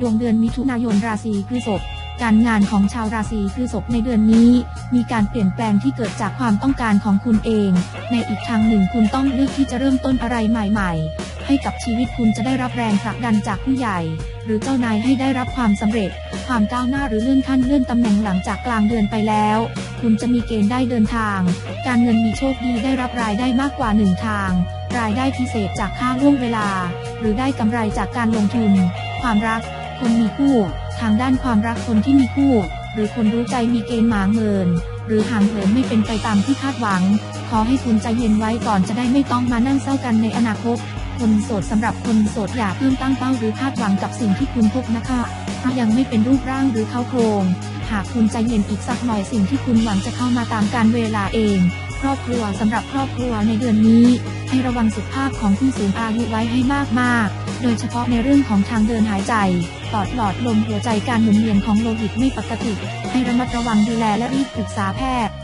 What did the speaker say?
ดวงเดือนมิถุนายนราศีพฤษภการงานของชาวราศีพฤษภในเดือนนี้ มีการเปลี่ยนแปลงที่เกิดจากความต้องการของคุณเอง ในอีกทางหนึ่งคุณต้องเลือกที่จะเริ่มต้นอะไรใหม่ ๆ ให้กับชีวิตคุณจะได้รับแรงผลักดันจากผู้ใหญ่ หรือเจ้านายให้ได้รับความสำเร็จ ความก้าวหน้าหรือเลื่อนขั้นเลื่อนตำแหน่งหลังจากกลางเดือนไปแล้ว คุณจะมีเกณฑ์ได้เดินทาง การเงินมีโชคดีได้รับรายได้มากกว่าหนึ่งทาง รายได้พิเศษจากค่าล่วงเวลา หรือได้กำไรจากการลงทุน ความรัก คนมีคู่ ทางด้านความรักคนที่มีคู่ หรือคนรู้ใจมีเกณฑ์หมางเมิน หรือห่างเหินไม่เป็นไปตามที่คาดหวัง ขอให้คุณใจเย็นไว้ก่อนจะได้ไม่ต้องมานั่งเศร้ากันในอนาคต คนโสดสำหรับคนโสดอย่าเพิ่มตั้งเป้าหรือคาดหวังกับสิ่งที่คุณพบนะคะ ถ้ายังไม่เป็นรูปร่างหรือเข้าโครง หากคุณใจเย็นอีกสักหน่อยสิ่งที่คุณหวังจะเข้ามาตามการเวลาเองครอบครัวสำหรับครอบครัวในเดือนนี้ ให้ระวังสุขภาพของผู้สูงอายุไว้ให้มากๆ โดยเฉพาะในเรื่องของทางเดินหายใจปอดหลอดลมหัวใจการหมุนเวียนของโลหิตไม่ปกติ ให้ระมัดระวังดูแลและรีบปรึกษาแพทย์